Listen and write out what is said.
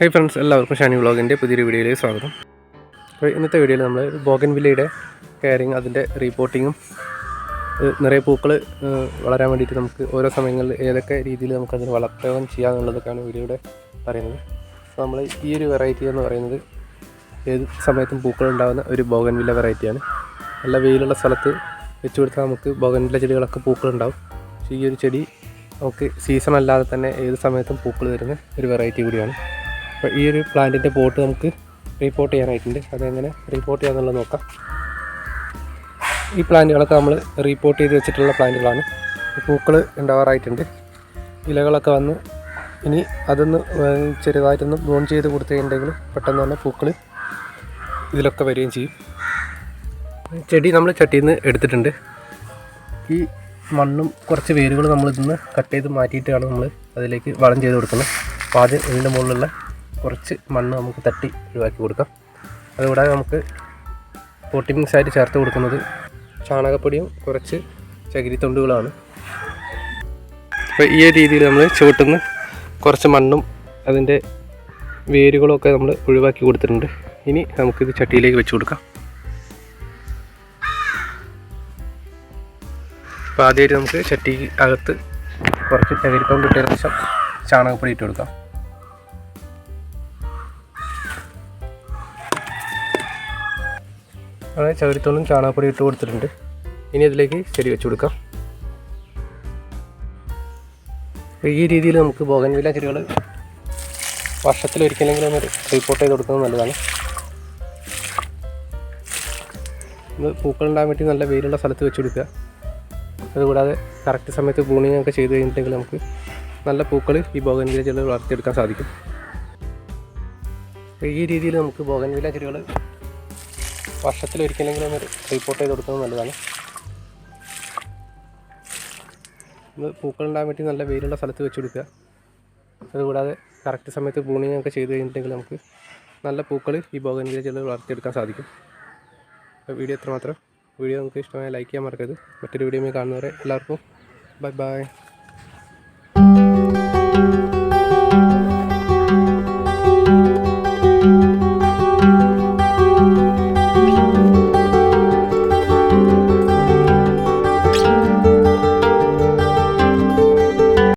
Hi friends എല്ലാവർക്കും ഷാനി വ്ളോഗിന്റെ പുതിയൊരു വീഡിയോയിലേക്ക് സ്വാഗതം. അപ്പോൾ ഇന്നത്തെ വീഡിയോയിൽ നമ്മൾ ബോഗൻ വില്ലയുടെ കെയറിങ് അതിന്റെ റിപ്പോർട്ടിങ്ങും നിറയെ പൂക്കൾ വളരാൻ വേണ്ടിയിട്ട് നമുക്ക് ഓരോ സമയങ്ങളിൽ ഏതൊക്കെ രീതിയിൽ നമുക്കതിന് വളപ്രയോഗം ചെയ്യാമെന്നുള്ളതൊക്കെയാണ് വീഡിയോയുടെ പറയുന്നത്. അപ്പോൾ നമ്മൾ ഈ ഒരു വെറൈറ്റി എന്ന് പറയുന്നത് ഏത് സമയത്തും പൂക്കൾ ഉണ്ടാകുന്ന ഒരു ബോഗൻ വില്ല വെറൈറ്റിയാണ് നല്ല വെയിലുള്ള സ്ഥലത്ത് വെച്ച് കൊടുത്താൽ നമുക്ക് ബോഗൻ വില്ല ചെടികളൊക്കെ പൂക്കളുണ്ടാവും പക്ഷേ ഈ ഒരു ചെടി നമുക്ക് സീസൺ അല്ലാതെ തന്നെ ഏത് സമയത്തും പൂക്കൾ തരുന്ന ഒരു വെറൈറ്റി കൂടിയാണ്. അപ്പോൾ ഈ ഒരു പ്ലാന്റിന്റെ പോട്ട് നമുക്ക് റീപ്പോർട്ട് ചെയ്യാനായിട്ടുണ്ട്. അതെങ്ങനെ റിപ്പോർട്ട് ചെയ്യാന്നുള്ളത് നോക്കാം. ഈ പ്ലാന്റുകളൊക്കെ നമ്മൾ റീപ്പോർട്ട് ചെയ്ത് വെച്ചിട്ടുള്ള പ്ലാന്റുകളാണ്. പൂക്കൾ ഉണ്ടാവാറായിട്ടുണ്ട്. ഇലകളൊക്കെ വന്ന് ഇനി അതൊന്ന് ചെറുതായിട്ടൊന്ന് ബ്ലോൺ ചെയ്ത് കൊടുത്തിട്ടുണ്ടെങ്കിൽ പെട്ടെന്ന് തന്നെ പൂക്കൾ ഇതിലൊക്കെ വരികയും ചെയ്യും. ചെടി നമ്മൾ ചട്ടിയിൽ നിന്ന് എടുത്തിട്ടുണ്ട്. ഈ മണ്ണും കുറച്ച് വേരുകൾ നമ്മൾ കട്ട് ചെയ്ത് മാറ്റിയിട്ടാണ് നമ്മൾ അതിലേക്ക് വളം ചെയ്ത് കൊടുക്കുന്നത്. അപ്പോൾ ആദ്യം ഇതിന്റെ മുകളിലുള്ള കുറച്ച് മണ്ണ് നമുക്ക് തട്ടി ഒഴിവാക്കി കൊടുക്കാം. അതുകൂടാതെ നമുക്ക് പോട്ടി മിക്സ് ആയിട്ട് ചേർത്ത് കൊടുക്കുന്നത് ചാണകപ്പൊടിയും കുറച്ച് ചകിരിത്തൊണ്ടുകളാണ് അപ്പോൾ ഈ ഒരു രീതിയിൽ നമ്മൾ ചുവട്ടുന്ന കുറച്ച് മണ്ണും അതിന്റെ വേരുകളൊക്കെ നമ്മൾ ഒഴിവാക്കി കൊടുത്തിട്ടുണ്ട്. ഇനി നമുക്കിത് ചട്ടിയിലേക്ക് വെച്ച് കൊടുക്കാം. അപ്പോൾ ആദ്യമായിട്ട് നമുക്ക് ചട്ടിക്ക് അകത്ത് കുറച്ച് ചകിരിത്തോണ്ട് ഇട്ടതിന് ശേഷം ചാണകപ്പൊടി ഇട്ട് കൊടുക്കാം. അങ്ങനെ ചകിരിത്തോണ്ടും ചാണകപ്പൊടി ഇട്ട് കൊടുത്തിട്ടുണ്ട്. ഇനി അതിലേക്ക് ചെടി വെച്ച് കൊടുക്കാം. ഈ രീതിയിൽ നമുക്ക് ബോഗൻവില്ല ചെടികൾ വർഷത്തിലൊരിക്കലെങ്കിലും ഒന്ന് റിപ്പോർട്ട് ചെയ്ത് കൊടുക്കുന്നത് നല്ലതാണ്. ഇത് പൂക്കളുണ്ടാകാൻ വേണ്ടി നല്ല വെയിലുള്ള സ്ഥലത്ത് വെച്ച് കൊടുക്കുക. അതുകൂടാതെ കറക്റ്റ് സമയത്ത് പ്രൂണിങ് ഒക്കെ ചെയ്ത് കഴിഞ്ഞിട്ടുണ്ടെങ്കിൽ നമുക്ക് നല്ല പൂക്കൾ ഈ ബോഗൻവില ചെടികൾ വളർത്തിയെടുക്കാൻ സാധിക്കും. ഈ രീതിയിൽ നമുക്ക് ബോഗൻവില ചെടികൾ വർഷത്തിലൊരിക്കലെങ്കിലും ഒന്ന് റിപ്പോർട്ട് ചെയ്ത് കൊടുക്കുന്നത് നല്ലതാണ്. ഇത് പൂക്കളുണ്ടാകാൻ വേണ്ടി നല്ല വെയിലുള്ള സ്ഥലത്ത് വെച്ച് കൊടുക്കുക. അതുകൂടാതെ കറക്റ്റ് സമയത്ത് ബൂണിങ് ഒക്കെ ചെയ്ത് കഴിഞ്ഞിട്ടുണ്ടെങ്കിൽ നമുക്ക് നല്ല പൂക്കൾ ഈ ബോഗൻവില ചെന്ന് വളർത്തിയെടുക്കാൻ സാധിക്കും. വീഡിയോ എത്രമാത്രം വീഡിയോ നമുക്ക് ഇഷ്ടമായ ലൈക്ക് ചെയ്യാൻ മറക്കരുത്. മറ്റൊരു വീഡിയോ കാണുന്നവരെ എല്ലാവർക്കും ബൈ ബൈ